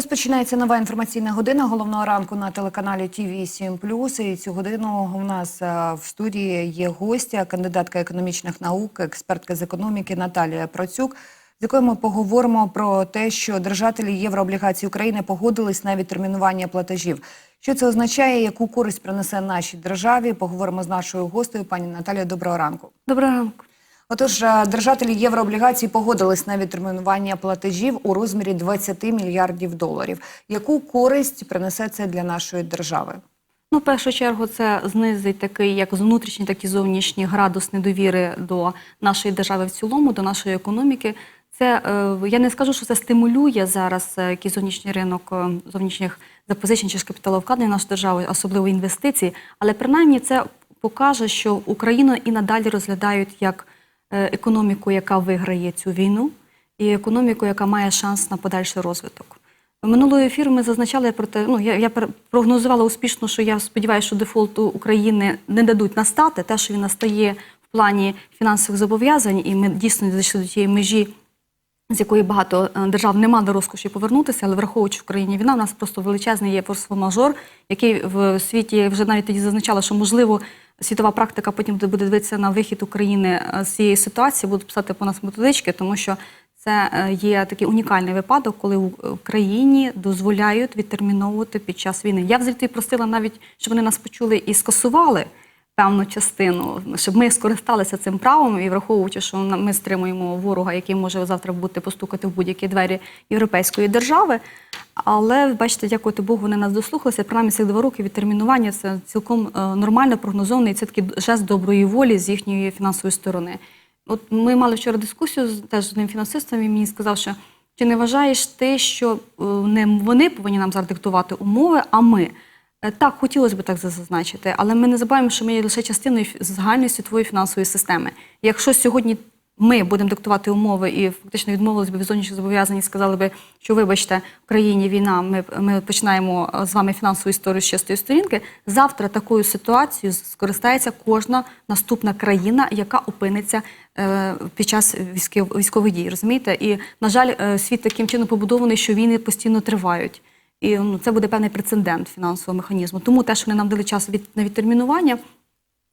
Розпочинається нова інформаційна година головного ранку на телеканалі ТВ 7 І цю годину у нас е, в студії є гостя, кандидатка економічних наук, експертка з економіки Наталія Процюк, з якою ми поговоримо про те, що держателі єврооблігацій України погодились на відтермінування платежів. Що це означає, яку користь принесе нашій державі? Поговоримо з нашою гостею, пані Наталія. Доброго ранку. Доброго ранку. Отож, е, держателі єврооблігацій погодились на відтермінування платежів у розмірі 20 мільярдів доларів. Яку користь принесе це для нашої держави? Ну, в першу чергу, це знизить такий, як внутрішній, так і зовнішній градус недовіри до нашої держави в цілому, до нашої економіки. Це е, я не скажу, що це стимулює зараз е, якийсь зовнішній ринок зовнішніх запозичень чи ж капіталовкладень нашої держави, особливо інвестицій, але принаймні це покаже, що Україну і надалі розглядають як економіку, яка виграє цю війну, і економіку, яка має шанс на подальший розвиток. Минулого ефіру ми зазначали про те, ну я, я прогнозувала успішно, що я сподіваюся, що дефолту України не дадуть настати. Те, що він настає в плані фінансових зобов'язань, і ми дійсно дійшли до тієї межі, з якої багато е, держав не мали розкоші повернутися, але враховуючи в країні війна, у нас просто величезний є форс-мажор, який в світі вже навіть тоді зазначала, що можливо світова практика потім буде дивитися на вихід України е, з цієї ситуації, будуть писати по нас методички, тому що це е, є такий унікальний випадок, коли в Україні країні дозволяють відтерміновувати під час війни. Я взагалі просила навіть, щоб вони нас почули і скасували певну частину, щоб ми скористалися цим правом і враховуючи, що ми стримуємо ворога, який може завтра бути постукати в будь-які двері європейської держави. Але бачите, дякувати Богу, вони нас дослухалися. Принаймні цих два роки відтермінування це цілком е, нормально прогнозований. Це такий жест доброї волі з їхньої фінансової сторони. От ми мали вчора дискусію з теж з одним фінансистом, і мені сказав, що чи не вважаєш ти, що е, не вони повинні нам зараз диктувати умови, а ми. Е, Так, хотілося б так зазначити, але ми не забуваємо, що ми є лише частиною загальної світової фінансової системи. Якщо сьогодні ми будемо диктувати умови і фактично відмовилися б від зовнішніх зобов'язань і сказали би, що вибачте, в країні війна, ми, ми починаємо е, з вами фінансову історію з чистої сторінки. Завтра такою ситуацією скористається кожна наступна країна, яка опиниться е, під час військов- військових дій. Розумієте? І на жаль, е, світ таким чином побудований, що війни постійно тривають. І ну, це буде певний прецедент фінансового механізму. Тому те, що вони нам дали час від, на відтермінування,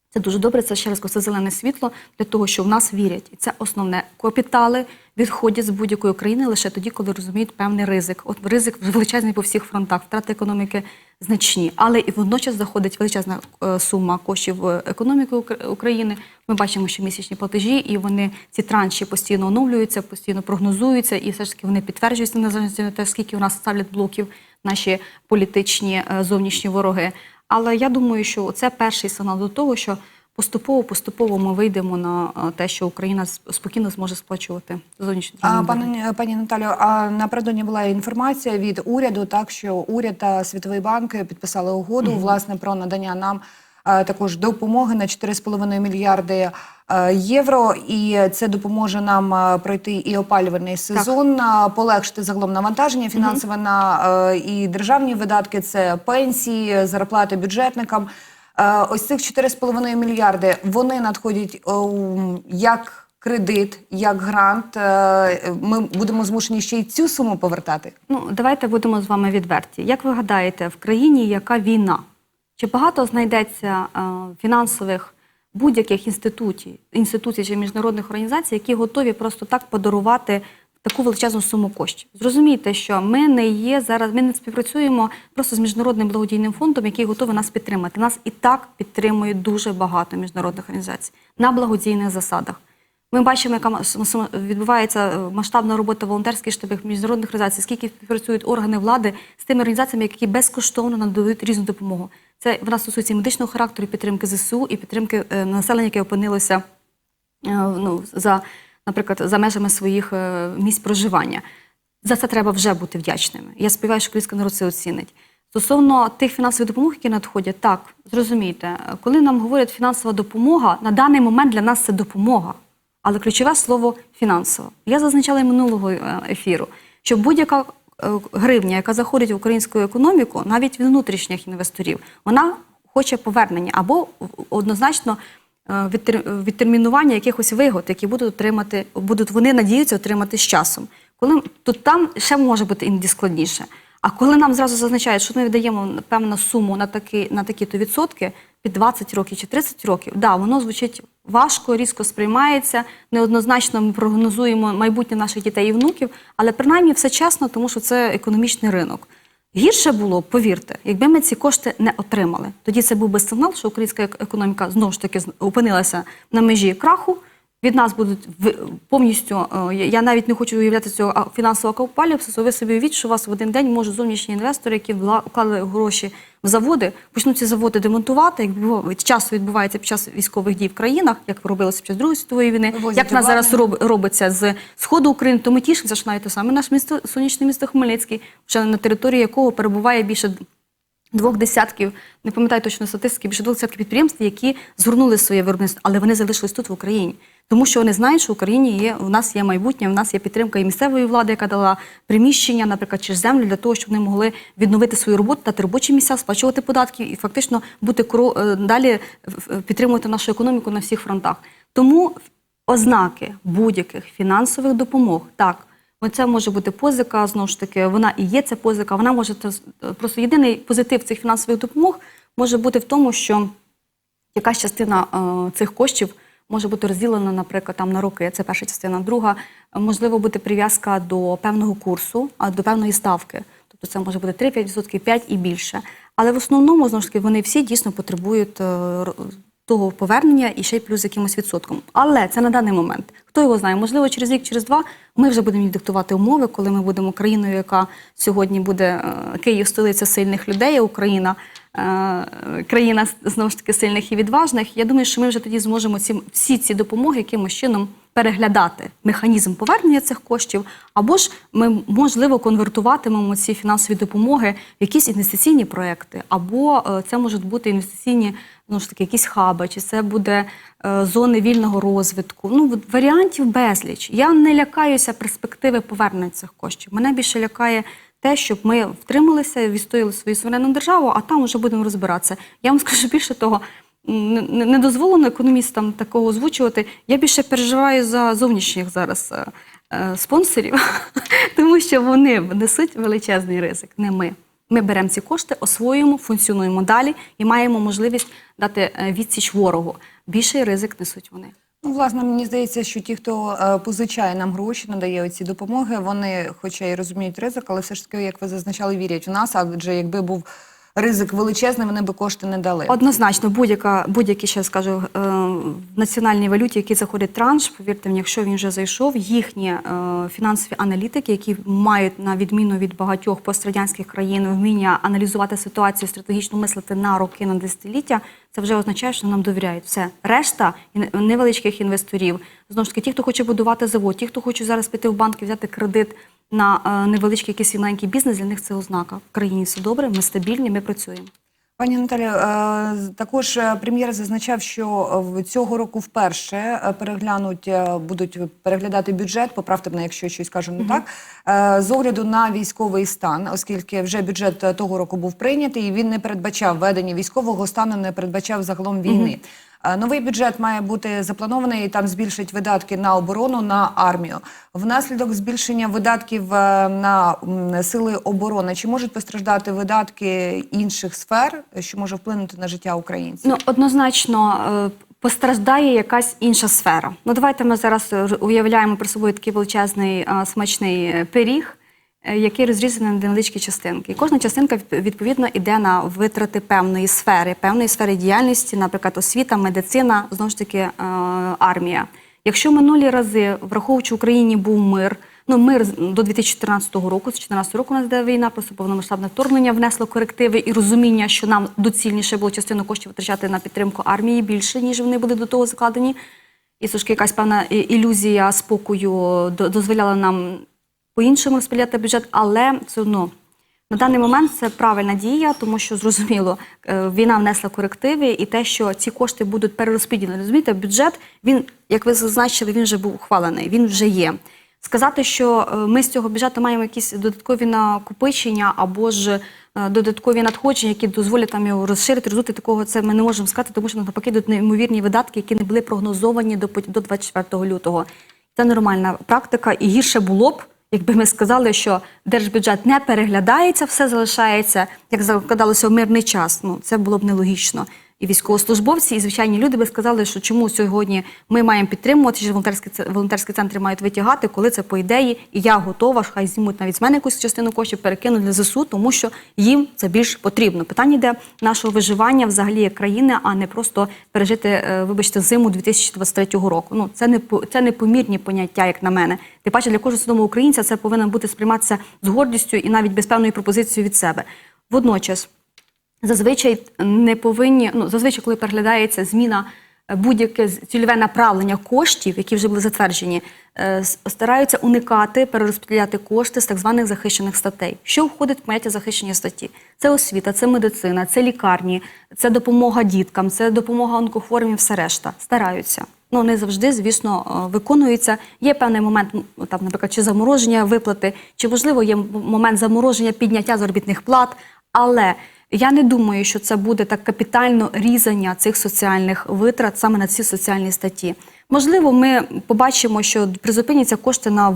це дуже добре. Це ще раз це зелене світло для того, що в нас вірять. І це основне. Капітали відходять з будь-якої країни лише тоді, коли розуміють певний ризик. От ризик величезний по всіх фронтах, втрати економіки значні. Але і водночас заходить величезна е, сума коштів в економіку України. Ми бачимо, що місячні платежі, і вони ці транші постійно оновлюються, постійно прогнозуються, і все ж таки вони підтверджуються від того, скільки у нас ставлять блоків наші політичні е, зовнішні вороги. Але я думаю, що це перший сигнал до того, що поступово поступово ми вийдемо на е, те, що Україна спокійно зможе сплачувати зовнішні А пані пані Наталю, а напередодні була інформація від уряду, так що уряд та Світовий банк підписали угоду власне про надання нам також допомоги на 4,5 мільярди е, євро. І це допоможе нам е, пройти і опалювальний сезон, е, полегшити загалом навантаження фінансове на е, і державні видатки. Це пенсії, зарплати бюджетникам. Ось цих 4,5 мільярди вони надходять як кредит, як грант. Ми будемо змушені ще й цю суму повертати. Ну, давайте будемо з вами відверті. Як ви гадаєте, в країні яка війна? Чи багато знайдеться е, фінансових будь-яких інституцій, інституцій чи міжнародних організацій, які готові просто так подарувати таку величезну суму коштів? Зрозумійте, що ми не є зараз, ми не співпрацюємо просто з міжнародним благодійним фондом, який готовий нас підтримати. Нас і так підтримує дуже багато міжнародних організацій на благодійних засадах. Ми бачимо, яка відбувається е, масштабна робота волонтерських штабів міжнародних організацій, скільки працюють органи влади з тими організаціями, які безкоштовно надають різну допомогу. Це вона стосується і медичного характеру, підтримки ЗСУ, і підтримки е, населення, яке опинилося е, ну, за, наприклад, за межами своїх місць проживання. За це треба вже бути вдячними. Я сподіваюся, що український народ це оцінить. Стосовно тих фінансових допомог, які надходять, так зрозумійте, коли нам говорять фінансова допомога, на даний момент для нас це допомога. Але ключове слово фінансово. Я зазначала і минулого е, ефіру, що будь-яка е, гривня, яка заходить в українську економіку, навіть від внутрішніх інвесторів, вона хоче повернення або однозначно е, відтермінування якихось вигод, які будуть отримати, будуть вони надіються отримати з часом. Коли то там ще може бути іноді складніше. А коли нам зразу зазначають, що ми видаємо певну суму на такі, на такі-то відсотки під 20 років чи 30 років, да, воно звучить важко, різко сприймається, неоднозначно ми прогнозуємо майбутнє наших дітей і внуків, але принаймні все чесно, тому що це економічний ринок. Гірше було, повірте, якби ми ці кошти не отримали. Тоді це був би сигнал, що українська економіка знову ж таки опинилася на межі краху. Від нас будуть в- повністю. е, я- навіть не хочу уявляти цього фінансового апокаліпсису. Ви собі уявіть, що у вас в один день можуть зовнішні інвестори, які вклали гроші в заводи, почнуть ці заводи демонтувати. Як було- часу відбувається під час військових дій в країнах, як робилося під час Другої світової війни, Вивозять як в нас зараз роб- робиться з сходу України, то ми тішимося, що навіть саме наше місто, сонячне місто Хмельницький, вже на території якого перебуває більше двох десятків, не пам'ятаю точно статистики, більше двох десятків підприємств, які згорнули своє виробництво, але вони залишились тут в Україні. Тому що вони знають, що в Україні є у нас є майбутнє, у нас є підтримка і місцевої влади, яка дала приміщення, наприклад, чи землю для того, щоб вони могли відновити свою роботу, дати робочі місця, сплачувати податки і фактично бути е, далі е, підтримувати нашу економіку на всіх фронтах. Тому ознаки будь-яких фінансових допомог так. Оце може бути позика, знову ж таки, вона і є ця позика. Вона може це- просто єдиний позитив цих фінансових допомог може бути в тому, що якась частина е, цих коштів може бути розділена, наприклад, там на роки. Це перша частина. Друга е, можливо бути прив'язка до певного курсу, а до певної ставки. Тобто це може бути 3-5%, 5% і більше. Але в основному знову ж таки вони всі дійсно потребують е, того повернення і ще й плюс якимось відсотком. Але це на даний момент. Хто його знає? Можливо, через рік, через два ми вже будемо диктувати умови, коли ми будемо країною, яка сьогодні буде е, Київ, столиця сильних людей, Україна е, країна знову ж таки сильних і відважних. Я думаю, що ми вже тоді зможемо ці всі ці допомоги якимось чином переглядати механізм повернення цих коштів, або ж ми можливо конвертуватимемо ці фінансові допомоги в якісь інвестиційні проекти, або е, це можуть бути інвестиційні ну ж таки якісь хаби, чи це буде е, зони вільного розвитку. Ну варіантів безліч. Я не лякаюся перспективи повернення цих коштів. Мене більше лякає те, щоб ми втрималися, відстояли свою суверенну державу, а там вже будемо розбиратися. Я вам скажу більше того. Не, дозволено економістам такого озвучувати. Я більше переживаю за зовнішніх зараз е, е, спонсорів, тому що вони несуть величезний ризик, не ми. Ми беремо ці кошти, освоюємо, функціонуємо далі і маємо можливість дати е, відсіч ворогу. Більший ризик несуть вони. Ну, власне, мені здається, що ті, хто е, позичає нам гроші, надає оці допомоги, вони, хоча й розуміють ризик, але все ж таки, як ви зазначали, вірять в нас. Адже якби був ризик величезний, вони би кошти не дали. Однозначно, будь-яка будь-які ще скажу е, в національній валюті, який заходить транш, повірте мені, якщо він вже зайшов, їхні е, фінансові аналітики, які мають на відміну від багатьох пострадянських країн вміння аналізувати ситуацію, стратегічно мислити на роки, на десятиліття, це вже означає, що нам довіряють. Все решта невеличких інвесторів, знову ж таки, ті, хто хоче будувати завод, ті, хто хоче зараз піти в банк і взяти кредит. На е, невеличкий якийсь маленький бізнес для них це ознака. В країні все добре, ми стабільні, ми працюємо. Пані Наталі, е, також е, прем'єр зазначав, що в цього року вперше переглянуть, будуть переглядати бюджет, поправте мене, якщо щось кажу не так, з огляду на військовий стан, оскільки вже бюджет того року був прийнятий, і він не передбачав ведення військового стану, не передбачав загалом війни. Новий бюджет має бути запланований, і там збільшать видатки на оборону, на армію. Внаслідок збільшення видатків е, на сили оборони, чи можуть постраждати видатки інших сфер, що може вплинути на життя українців? Ну, однозначно е, постраждає якась інша сфера. Ну, давайте ми зараз е, уявляємо при собою такий величезний е, смачний е, пиріг, е, який розрізаний на невеличкі частинки. І кожна частинка відповідно йде на витрати певної сфери, певної сфери діяльності, наприклад, освіта, медицина, знову ж таки, е, армія. Якщо минулі рази, враховуючи Україні був мир, ну мир до 2014 року, з 2014 року у нас йде війна, просто повномасштабне вторгнення внесло корективи і розуміння, що нам доцільніше було частину коштів витрачати на підтримку армії більше, ніж вони були до того закладені. І трошки якась певна ілюзія спокою дозволяла нам по-іншому розподіляти бюджет, але все одно на даний момент це правильна дія, тому що зрозуміло, е, війна внесла корективи, і те, що ці кошти будуть перерозподілені. Розумієте, бюджет він, як ви зазначили, він вже був ухвалений, він вже є. Сказати, що е, ми з цього бюджету маємо якісь додаткові накопичення або ж е, додаткові надходження, які дозволять там його розширити, роздути такого, це ми не можемо сказати, тому що навпаки йдуть неймовірні видатки, які не були прогнозовані до 24 лютого. Це нормальна практика, і гірше було б, якби ми сказали, що держбюджет не переглядається, все залишається, як закладалося в мирний час. Ну це було б нелогічно. І військовослужбовці, і звичайні люди би сказали, що чому сьогодні ми маємо підтримувати, що волонтерські волонтерські центри мають витягати, коли це по ідеї, і я готова, хай знімуть навіть з мене якусь частину коштів, перекинуть для ЗСУ, тому що їм це більш потрібно. Питання йде нашого виживання взагалі як країни, а не просто пережити, е, вибачте, зиму 2023 року. Ну це не це непомірні поняття, як на мене. Тим паче для кожного свідомого українця це повинно бути сприйматися з гордістю і навіть без певної пропозиції від себе. Водночас. Зазвичай не повинні, ну зазвичай, коли переглядається зміна е, будь-яке цільове направлення коштів, які вже були затверджені, е, стараються уникати перерозподіляти кошти з так званих захищених статей. Що входить в поняття захищені статті? Це освіта, це медицина, це лікарні, це допомога діткам, це допомога онкохворим і все решта. Стараються. Ну не завжди, звісно, е, виконується. Є певний момент, там, наприклад, чи замороження виплати, чи можливо є момент замороження підняття заробітних плат, але я не думаю, що це буде так капітально різання цих соціальних витрат саме на ці соціальні статті. Можливо, ми побачимо, що призупиняться кошти на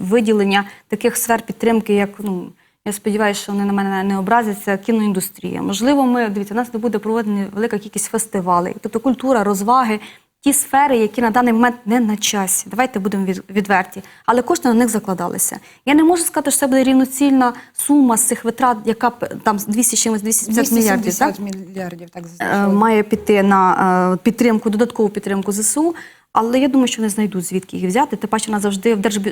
виділення таких сфер підтримки, як ну. Я сподіваюся, що вони на мене не образяться. Кіноіндустрія. Можливо, ми дивіться, у нас не буде проведена велика кількість фестивалей, тобто культура, розваги, ті сфери, які на даний момент не на часі. Давайте будемо від- відверті, але кошти на них закладалися. Я не можу сказати, що це буде рівноцільна сума з цих витрат, яка там 200 чимось 250 мільярдів. Так? мільярдів, так Е, зазначили. має піти на е, підтримку, додаткову підтримку ЗСУ. Але я думаю, що вони знайдуть звідки їх взяти. Тим паче, вона завжди в держбю...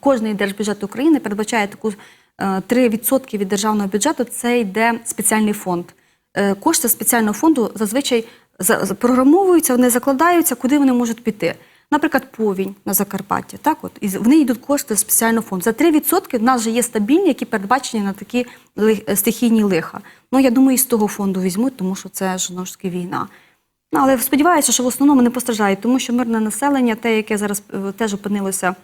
кожний держбюджет України передбачає таку е, 3% від державного бюджету. Це йде спеціальний фонд. Е, Кошти спеціального фонду зазвичай за- за- програмовуються, вони закладаються, куди вони можуть піти. Наприклад, повінь на Закарпатті. Так, от і з- вони йдуть кошти з спеціального фонду. За 3% в нас вже є стабільні, які передбачені на такі ли- стихійні лиха. Ну я думаю, і з того фонду візьмуть, тому що це ж таки війна. Ну, але сподіваюся, що в основному не постраждають, тому що мирне населення, те, яке зараз е, теж опинилося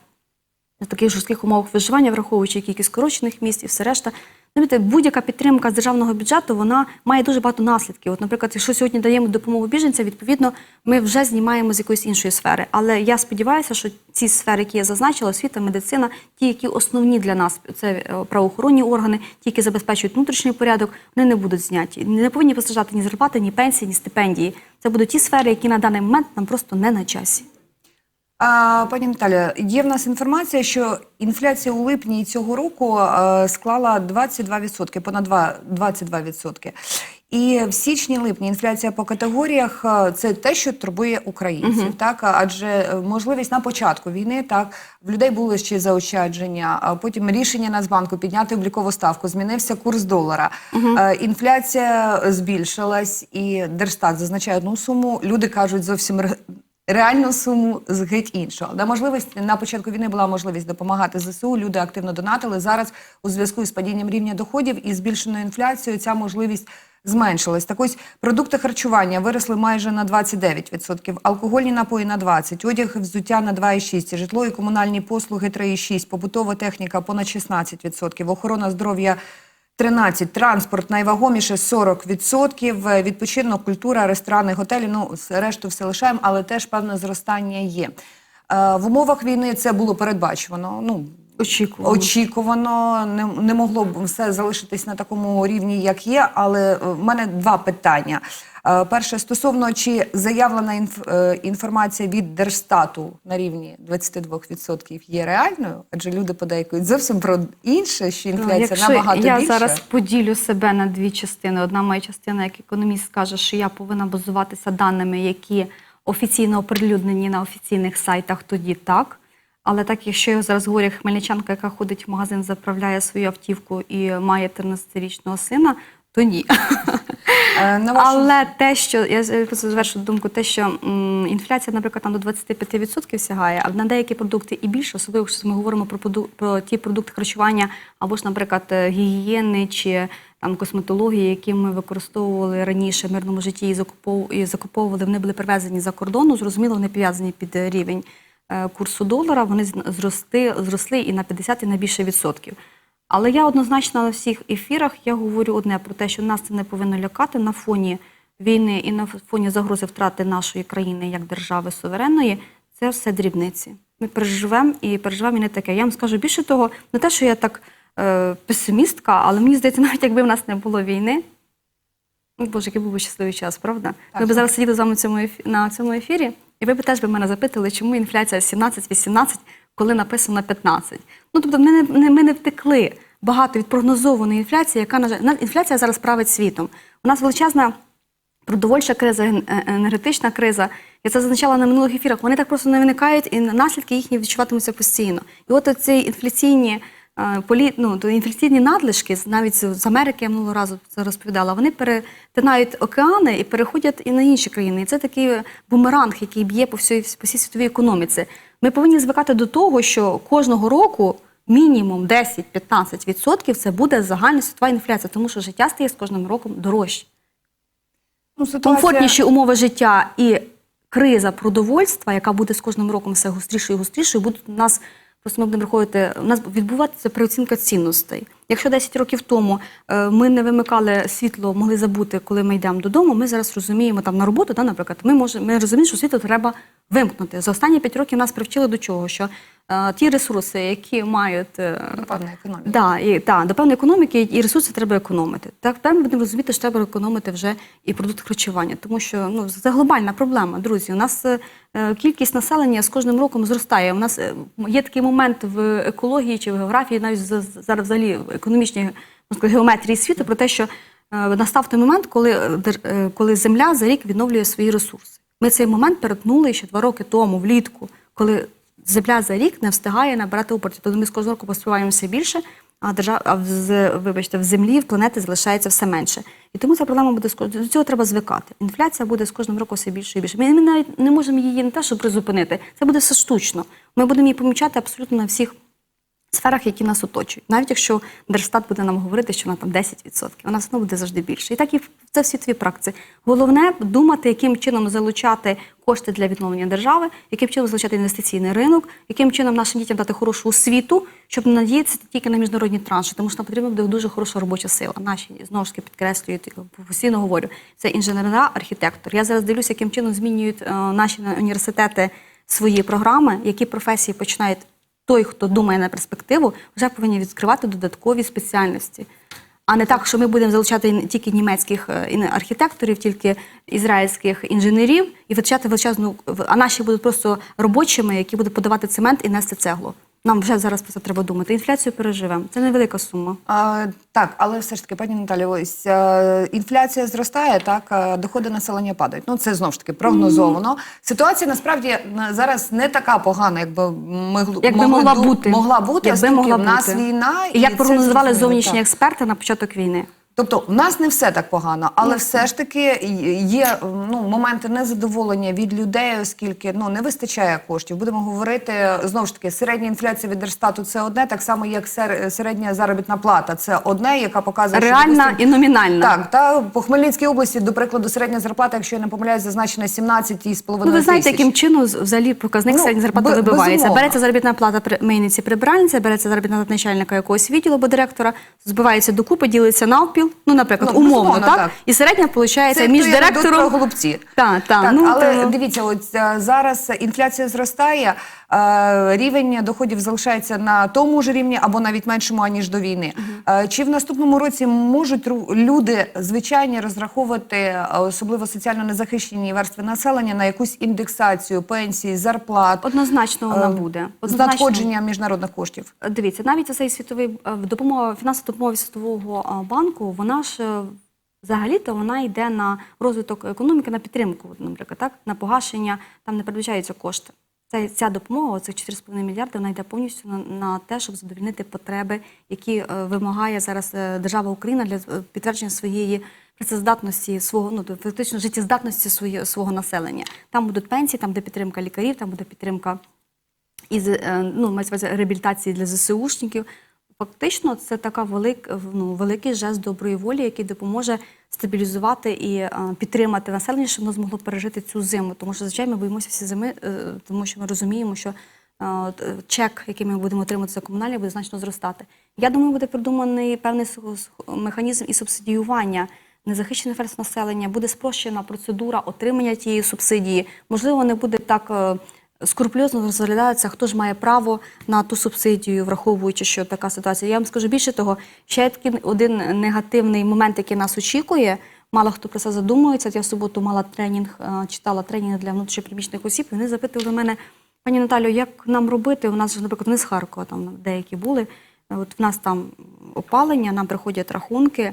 в таких жорстких умовах виживання, враховуючи кількість скорочених місць і все решта. Знаєте, будь-яка підтримка з державного бюджету вона має дуже багато наслідків. От, наприклад, якщо сьогодні даємо допомогу біженцям, відповідно, ми вже знімаємо з якоїсь іншої сфери. Але я сподіваюся, що ці сфери, які я зазначила, освіта, медицина, ті, які основні для нас, це е, правоохоронні органи, ті, які забезпечують внутрішній порядок, вони не будуть зняті. Не повинні постраждати ні зарплати, ні пенсії, ні стипендії. Це будуть ті сфери, які на даний момент нам просто не на часі. А, пані Наталя, є в нас інформація, що інфляція у липні цього року е, склала 22%, понад два- 22%. І в січні-липні інфляція по категоріях це те, що турбує українців. Так, адже е, можливість на початку війни так в людей були ще заощадження, а потім рішення Нацбанку підняти облікову ставку, змінився курс долара. Е, Інфляція збільшилась, і Держстат зазначає одну суму. Люди кажуть зовсім реальну суму з геть іншого. На можливість на початку війни була можливість допомагати ЗСУ. Люди активно донатили. Зараз у зв'язку з падінням рівня доходів і збільшеною інфляцією ця можливість зменшилась. Так ось продукти харчування виросли майже на 29%, алкогольні напої на 20%, одяг, взуття на 2,6%, житло і комунальні послуги 3,6%, побутова техніка понад 16%, охорона здоров'я 13, транспорт найвагоміше 40%, е, відпочинок, культура, ресторани, готелі. Ну, решту все лишаємо, але теж певне зростання є. Е, в умовах війни це було передбачено. Ну, Очікувано. очікувано, не, не могло б все залишитись на такому рівні, як є. Але е, в мене два питання. Е, Перше, стосовно чи заявлена інф, е, інформація від Держстату на рівні 22% є реальною, адже люди подейкують зовсім про інше, що інфляція Ну, Якщо набагато я більше. зараз поділю себе на дві частини. Одна моя частина, як економіст, скаже, що я повинна базуватися даними, які офіційно оприлюднені на офіційних сайтах, тоді так. Але так, якщо я зараз говорю хмельничанка, яка ходить в магазин, заправляє свою автівку і має 13-річного сина, то ні. Е, Але те, що я просто завершу думку, те, що м, інфляція, наприклад, там до 25% сягає, а на деякі продукти і більше, особливо якщо ми говоримо про проду- про ті продукти харчування, або ж, наприклад, е, гігієни чи там косметології, які ми використовували раніше в мирному житті і закупов- і закуповували, вони були привезені за кордону. Зрозуміло, вони пов'язані під е, рівень курсу долара. Вони зрости, зросли і на 50, і на більше відсотків. Але я однозначно на всіх ефірах я говорю одне про те, що нас це не повинно лякати на фоні війни і на фоні загрози втрати нашої країни як держави суверенної. Це все дрібниці. Ми переживемо і переживемо і не таке. Я вам скажу більше того, не те, що я так е, песимістка, але мені здається, навіть якби в нас не було війни. Боже, який був би щасливий час, правда? Так, ми б зараз сиділи з вами на цьому ефірі, і ви б теж би мене запитали, чому інфляція 17-18, коли написано 15. Ну тобто, ми не, ми не втекли багато від прогнозованої інфляції, яка на жаль, інфляція зараз править світом. У нас величезна продовольча криза, е- енергетична криза. Я це зазначала на минулих ефірах. Вони так просто не виникають, і наслідки їхні відчуватимуться постійно. І от ці інфляційні. Е, Полі... Ну, то інфляційні надлишки, навіть з з Америки я минулого разу це розповідала, вони перетинають океани і переходять і на інші країни. І це такий бумеранг, який б'є по всій, по всій світовій економіці. Ми повинні звикати до того, що кожного року мінімум 10-15% це буде загальна світова інфляція, тому що життя стає з кожним роком дорожче Ну, ситуація- комфортніші умови життя і криза продовольства, яка буде з кожним роком все гострішою і гострішою, будуть у нас просто ми будемо приходити. у нас відбуватися переоцінка цінностей. Якщо 10 років тому е, ми не вимикали світло, могли забути, коли ми йдемо додому, ми зараз розуміємо там на роботу, да, наприклад, ми можемо ми розуміємо, що світло треба вимкнути. За останні 5 років нас привчили до чого? Що е, ті ресурси, які мають е, До певної економіки. Да, і, та, до певної економіки і ресурси треба економити. Так, тепер ми будемо розуміти, що треба економити вже і продукти харчування, тому що ну, це глобальна проблема, друзі. У нас е, е, кількість населення з кожним роком зростає. У нас е, є такий момент в екології чи в географії, навіть зараз взагалі економічній сказати, геометрії світу, про те, що е, настав той момент, коли, е, е, коли Земля за рік відновлює свої ресурси. Ми цей момент перетнули ще два роки тому, влітку, коли земля за рік не встигає набирати обертів. Тобто ми з кожного року поспіваємо все більше, а держав, а в, вибачте, в землі, в планети залишається все менше. І тому ця проблема буде до цього треба звикати. Інфляція буде з кожним роком все більше і більше. Ми, ми навіть не можемо її не те, щоб призупинити. Це буде все штучно. Ми будемо її помічати абсолютно на всіх сферах, які нас оточують. Навіть якщо Держстат буде нам говорити, що вона там 10%, вона все одно буде завжди більше. І так і це в світовій практиці. Головне думати, яким чином залучати кошти для відновлення держави, яким чином залучати інвестиційний ринок, яким чином нашим дітям дати хорошу освіту, щоб надіятися тільки на міжнародні транші, тому що нам потрібна буде дуже хороша робоча сила. Наші знову ж таки підкреслюють постійно говорю. Це інженера, архітектор. Я зараз дивлюся, яким чином змінюють е, наші університети свої програми, які професії починають той, хто думає на перспективу, вже повинні відкривати додаткові спеціальності. А не так, що ми будемо залучати тільки німецьких е, архітекторів, тільки ізраїльських інженерів і витрачати величезну, а наші будуть просто робочими, які будуть подавати цемент і нести цеглу. Нам вже зараз про це треба думати. Інфляцію переживемо. Це невелика сума. А, так, але все ж таки, пані Наталі, ось е, інфляція зростає, так е, доходи населення падають. Ну це знову ж таки прогнозовано. Ситуація насправді зараз не така погана, якби ми Якби могли могла бути. могла бути, Якби могла в нас бути. війна І як прогнозували зовнішні так. експерти на початок війни. Тобто в нас не все так погано, але все ж таки є ну, моменти незадоволення від людей, оскільки ну не вистачає коштів. Будемо говорити знову ж таки, середня інфляція від Держстату це одне, так само як сер- середня заробітна плата. Це одне, яка показує що, Реальна допустим, і номінальна. Так, та по Хмельницькій області, до прикладу, середня зарплата, якщо я не помиляюсь, зазначена 17,5 Ну, ви знаєте, тисяч. яким чином взагалі показник Ну, середньої зарплати вибивається. безумовно. Береться заробітна плата при мийниці прибиральниці, береться заробітна плата начальника якогось відділу або директора, збивається докупи, ділиться навпіл. Ну, наприклад, Ну, умовно, так? так. І середня виходить Це між директором директором. про голубці. Так, так. Так, ну, але то- дивіться, от е, зараз інфляція зростає, рівень доходів залишається на тому ж рівні або навіть меншому аніж до війни. Е, Чи в наступному році можуть люди звичайні розраховувати, е, особливо соціально незахищені верстви населення, на якусь індексацію пенсій, зарплат, Однозначно вона е, буде. з Однозначно. надходження міжнародних коштів? Дивіться, навіть цей світовий е, допомога, фінансова допомога Світового е, банку, вона ж е, взагалі-то вона йде на розвиток економіки, на підтримку, наприклад, так, на погашення, там не передбачаються кошти. Ця, ця допомога, цих 4,5 мільярди, вона йде повністю на, на те, щоб задовільнити потреби, які е, вимагає зараз е, держава Україна для е, підтвердження своєї працездатності, свого ну фактично життєздатності своє, свого населення. Там будуть пенсії, там буде підтримка лікарів, там буде підтримка із е, ну, мається реабілітації для ЗСУшників. Фактично, це така велик, ну, великий жест доброї волі, який допоможе стабілізувати і е, підтримати населення, щоб воно змогло пережити цю зиму. Тому що, звичайно, ми боїмося всі зими, е, тому що ми розуміємо, що е, чек, який ми будемо отримати за комунальні, буде значно зростати. Я думаю, буде придуманий певний механізм і субсидіювання незахищених верств населення, буде спрощена процедура отримання тієї субсидії. Можливо, не буде так. Скрупульозно розглядаються, хто ж має право на ту субсидію, враховуючи, що така ситуація. Я вам скажу більше того, ще такий один негативний момент, який нас очікує. Мало хто про це задумується. Я в суботу мала тренінг, е, читала тренінг для внутрішньопереміщених осіб. Вони запитували мене, пані Наталю, як нам робити? У нас наприклад, вони з Харкова там деякі були. От в нас там опалення, нам приходять рахунки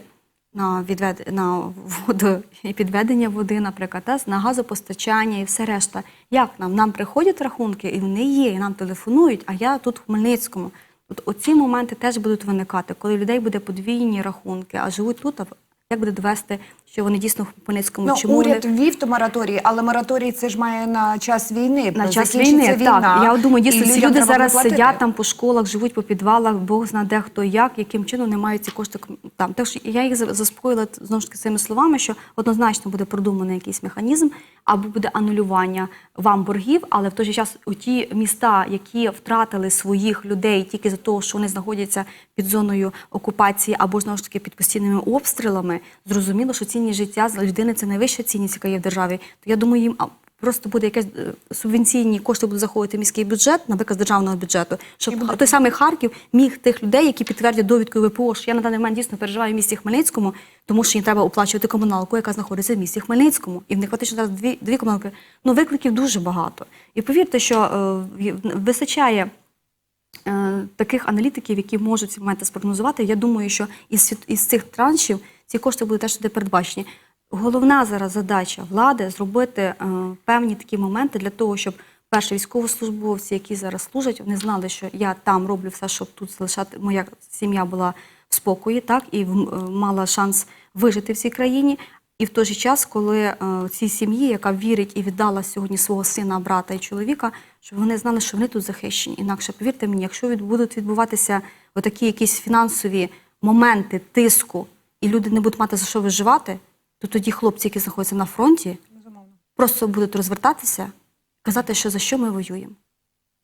на відвед... на воду і підведення води, наприклад, та, на газопостачання і все решта. Як нам? Нам приходять рахунки, і вони є, і нам телефонують, а я тут в Хмельницькому. От оці моменти теж будуть виникати, коли людей буде подвійні рахунки, а живуть тут. А як буде довести, що вони дійсно в Хмельницькому? Ну, Чому уряд вони... ввів то мораторій, але мораторій це ж має на час війни. На час війни, війна, так. Я думаю, дійсно, люди зараз платити. сидять там по школах, живуть по підвалах, Бог знає де хто як, яким чином не мають ці кошти там. Так що я їх за- заспокоїла знову ж таки цими словами, що однозначно буде продуманий якийсь механізм, або буде анулювання вам боргів, але в той же час у ті міста, які втратили своїх людей тільки за того, що вони знаходяться під зоною окупації або знову ж таки під постійними обстрілами, зрозуміло, що цінність життя з людини це найвища цінність, яка є в державі. То я думаю, їм просто буде якесь е, субвенційні кошти будуть заходити в міський бюджет, наприклад, з державного бюджету, щоб той самий Харків міг тих людей, які підтвердять довідкою ВПО, що я на даний момент дійсно переживаю в місті Хмельницькому, тому що їм треба оплачувати комуналку, яка знаходиться в місті Хмельницькому. І в них фактично зараз дві, дві комуналки. Ну, викликів дуже багато. І повірте, що е, вистачає е, таких аналітиків, які можуть ці моменти спрогнозувати. Я думаю, що із, із цих траншів ці кошти будуть теж туди передбачені. Головна зараз задача влади зробити е, певні такі моменти для того, щоб перші військовослужбовці, які зараз служать, вони знали, що я там роблю все, щоб тут залишати моя сім'я була в спокої, так і е, мала шанс вижити в цій країні. І в той же час, коли е, цій сім'ї, яка вірить і віддала сьогодні свого сина, брата і чоловіка, щоб вони знали, що вони тут захищені. Інакше повірте мені, якщо від, будуть відбуватися отакі якісь фінансові моменти тиску, і люди не будуть мати за що виживати, то тоді хлопці, які знаходяться на фронті, просто будуть розвертатися, казати, що за що ми воюємо.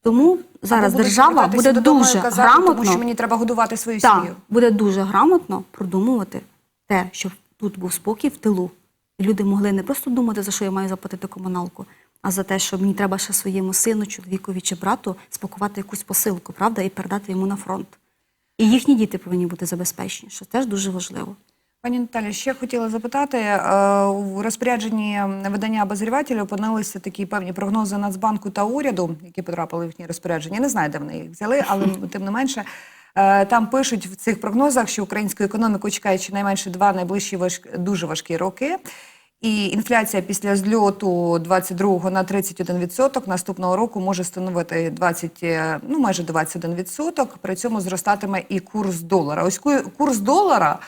Тому зараз Або держава буде дуже казати, грамотно тому що мені треба годувати свою так, сім'ю. буде дуже грамотно продумувати те, щоб тут був спокій в тилу. І люди могли не просто думати, за що я маю заплатити комуналку, а за те, що мені треба ще своєму сину, чоловікові чи брату спакувати якусь посилку, правда, і передати йому на фронт. І їхні діти повинні бути забезпечені, що теж дуже важливо. Пані Наталі, ще хотіла запитати, е, у розпорядженні видання обозрівателя опинилися такі певні прогнози Нацбанку та уряду, які потрапили в їхні розпорядження. Я не знаю, де вони їх взяли, але тим не менше. е, Там пишуть в цих прогнозах, що українську економіку чекають щонайменше два найближчі важк... дуже важкі роки. І інфляція після зльоту 22-го на 31% наступного року може становити 20, е, ну майже 21%. При цьому зростатиме і курс долара. Ось курс долара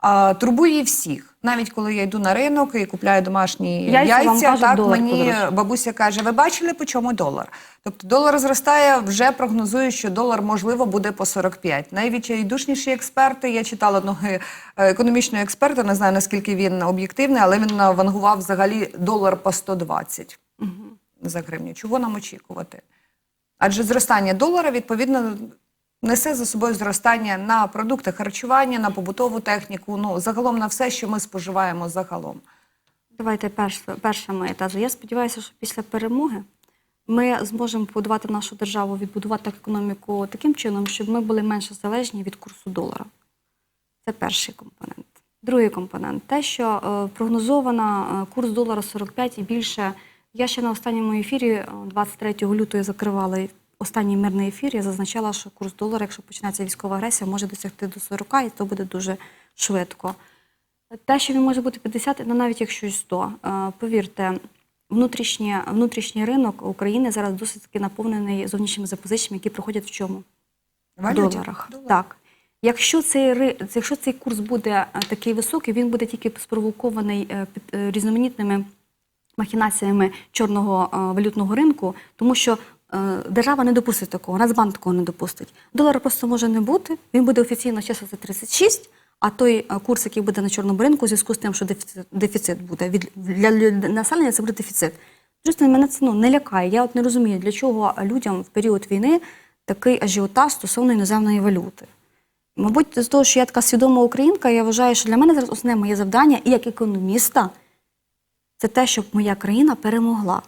а, турбує всіх. Навіть коли я йду на ринок і купляю домашні Яйця, яйця, так мені подорожчав. бабуся каже: ви бачили, по чому долар? Тобто долар зростає, вже прогнозують, що долар можливо буде по 45. Найвідчайдушніші експерти. Я читала одного е, економічного експерта, не знаю наскільки він об'єктивний, але він вангував взагалі долар по 120 за гривню. Чого нам очікувати? Адже зростання долара відповідно несе за собою зростання на продукти харчування, на побутову техніку, ну загалом на все, що ми споживаємо загалом. Давайте перш, перша моя теза. Я сподіваюся, що після перемоги ми зможемо побудувати нашу державу, відбудувати економіку таким чином, щоб ми були менше залежні від курсу долара. Це перший компонент. Другий компонент те, що е, прогнозовано е, курс долара 45 і більше. Я ще на останньому ефірі, е, 23 лютого, закривала останній мирний ефір. Я зазначала, що курс долара, якщо почнеться військова агресія, може досягти до 40, і то буде дуже швидко. Те, що він може бути 50, ну навіть якщо й 100. Е, Повірте, внутрішній, внутрішній ринок України зараз досить таки наповнений зовнішніми запозиченнями, які проходять в чому? В доларах. Долар. Так. Якщо цей, якщо цей курс буде е, такий високий, він буде тільки спровокований е, під- різноманітними махінаціями чорного валютного ринку, тому що держава не допустить такого, Нацбанк такого не допустить. Долара просто може не бути, він буде офіційно числитися 36, а той е, курс, який буде на чорному ринку, у зв'язку з тим, що дефіцит, буде від для населення, це буде дефіцит. Звісно, мене це ну, не лякає. Я от не розумію, для чого людям в період війни такий ажіотаж стосовно іноземної валюти. Мабуть, з того, що я така свідома українка, я вважаю, що для мене зараз основне моє завдання і як економіста це те, щоб моя країна перемогла.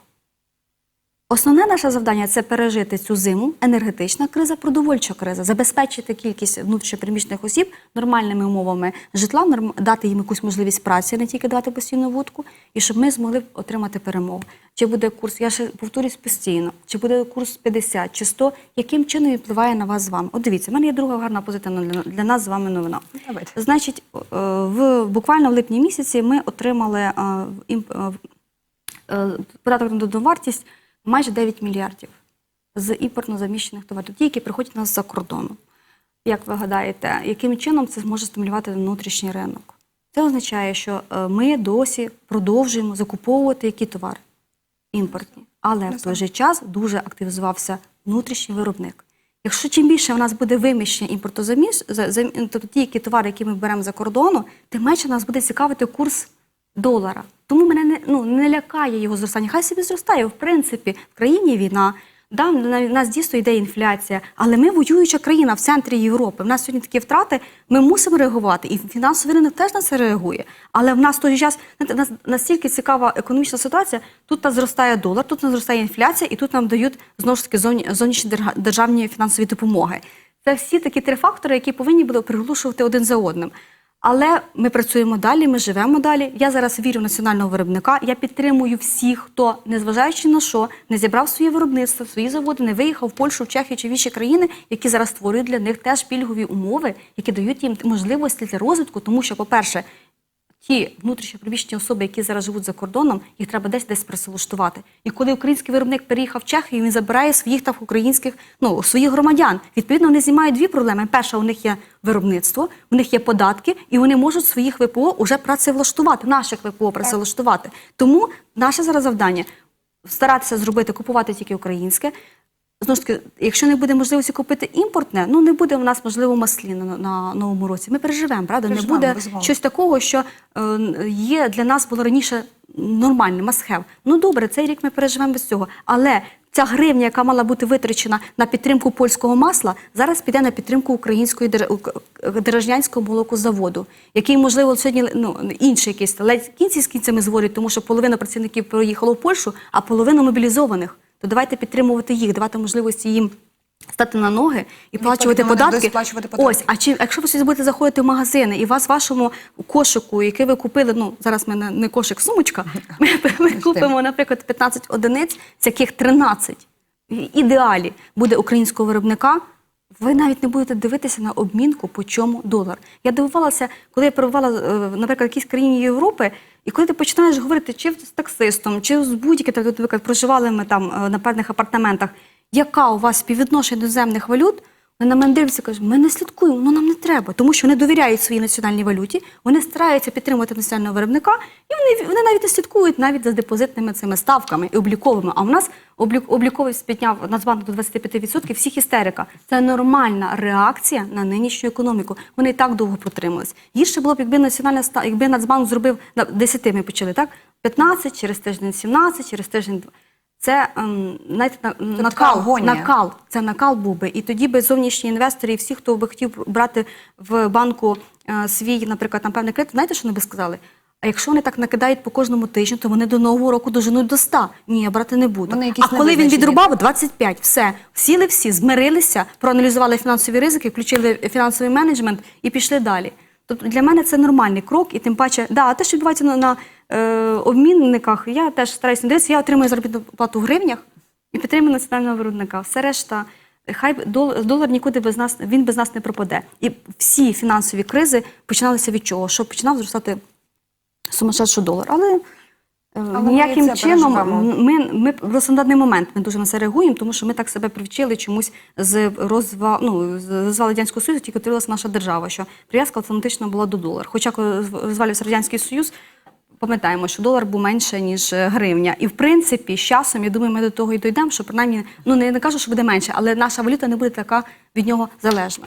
Основне наше завдання це пережити цю зиму, енергетична криза, продовольча криза, забезпечити кількість внутрішньопереміщених осіб нормальними умовами житла, дати їм якусь можливість праці, не тільки давати постійну вудку, і щоб ми змогли отримати перемогу. Чи буде курс, я ще повторюсь постійно, чи буде курс 50 чи 100, яким чином він впливає на вас з вами? От дивіться, в мене є друга гарна позитивна для, для нас з вами новина. Давайте. Значить, е, в буквально в липні місяці ми отримали е, е, податок на додану вартість майже 9 мільярдів з імпортно заміщених товарів, ті, які приходять у нас за кордону. Як ви гадаєте, яким чином це зможе стимулювати внутрішній ринок? Це означає, що е, ми досі продовжуємо закуповувати які товари? Імпортні. Але в той же час дуже активізувався внутрішній виробник. Якщо чим більше в нас буде виміщення імпортозаміж, за- за- тобто ті які товари, які ми беремо за кордону, тим менше нас буде цікавити курс долара. Тому мене не, ну, не лякає його зростання. Хай собі зростає. В принципі, в країні війна. Да, в нас дійсно йде інфляція, але ми воююча країна в центрі Європи. В нас сьогодні такі втрати. Ми мусимо реагувати, і фінансовий ринок теж на це реагує. Але в нас той час нас настільки цікава економічна ситуація. Тут нас зростає долар, тут нас зростає інфляція, і тут нам дають знову ж таки зовні- зовнішні державні фінансові допомоги. Це всі такі три фактори, які повинні були приглушувати один за одним. Але ми працюємо далі, ми живемо далі. Я зараз вірю в національного виробника. Я підтримую всіх, хто, незважаючи на що, не зібрав своє виробництво, свої заводи, не виїхав в Польщу, в Чехію чи в інші країни, які зараз створюють для них теж пільгові умови, які дають їм можливості для розвитку. Тому що, по-перше, ті внутрішньопереміщені особи, які зараз живуть за кордоном, їх треба десь десь працевлаштувати. І коли український виробник переїхав в Чехію, він забирає своїх та українських ну своїх громадян. Відповідно, вони знімають дві проблеми. Перша, у них є виробництво, у них є податки, і вони можуть своїх ВПО уже працевлаштувати, наших ВПО працевлаштувати. Тому наше зараз завдання старатися зробити, купувати тільки українське. Знову ж таки, якщо не буде можливості купити імпортне, ну не буде в нас можливо маслі на, на новому році. Ми переживемо, правда? Переживемо, не буде безумовно. щось такого, що е, є для нас було раніше нормальним, must-have. Ну добре, цей рік ми переживемо без цього. Але ця гривня, яка мала бути витрачена на підтримку польського масла, зараз піде на підтримку української дер- ук- дережнянського молокозаводу, який, можливо, сьогодні ну, інший якийсь ледь кінці з кінцями зворюють, тому що половина працівників поїхало в Польщу, а половина мобілізованих. То давайте підтримувати їх, давати можливості їм. Стати на ноги і плачувати податки. податки. Ось, а чи якщо ви щось будете заходити в магазини, і вас в вашому кошику, який ви купили, ну зараз в мене не кошик, сумочка, ми, ми купимо, наприклад, 15 одиниць, з яких 13 в ідеалі буде українського виробника. Ви навіть не будете дивитися на обмінку, по чому долар. Я дивувалася, коли я перебувала, е, наприклад, в якійсь країні Європи, і коли ти починаєш говорити чи з таксистом, чи з будь-яким, так, наприклад, проживали ми там е, на певних апартаментах, яка у вас співвідношення іноземних валют, вони на мене дивляться кажуть, ми не слідкуємо, ну нам не треба, тому що вони довіряють своїй національній валюті, вони стараються підтримувати національного виробника, і вони, вони навіть не слідкують навіть за депозитними цими ставками і обліковими. А у нас облік, обліковий підняв Нацбанк до 25%, всіх істерика. Це нормальна реакція на нинішню економіку. Вони і так довго протримались. Гірше було б, якби національна якби Нацбанк зробив на 10 ми почали, так? 15, через тиждень 17, через тиждень це ем, знаєте, накал, агонія. накал. Це накал був би. І тоді би зовнішні інвестори і всі, хто би хотів брати в банку е, свій, наприклад, там певний кредит, знаєте, що вони би сказали? А якщо вони так накидають по кожному тижню, то вони до нового року доженуть до 100. Ні, я брати не буду. Вони а коли він відрубав 25, все. Сіли всі, змирилися, проаналізували фінансові ризики, включили фінансовий менеджмент і пішли далі. Тобто для мене це нормальний крок, і тим паче, да, те, що відбувається на, на е, обмінниках, я теж стараюся не дивитися, я отримую заробітну плату в гривнях і підтримую національного виробника. Все решта, хай дол- долар нікуди без нас, він без нас не пропаде. І всі фінансові кризи починалися від чого? Що починав зростати сумасшедший долар. Але, е, Але ніяким це чином ми, ми просто на даний момент ми дуже на це реагуємо, тому що ми так себе привчили чомусь з розва, ну, з розвалу Радянського Союзу, тільки утворилася наша держава, що прив'язка автоматично була до долара. Хоча коли розвалився Радянський Союз, пам'ятаємо, що долар був менше, ніж е, гривня. І в принципі, з часом, я думаю, ми до того і дійдемо, що принаймні, ну не, не кажу, що буде менше, але наша валюта не буде така від нього залежна.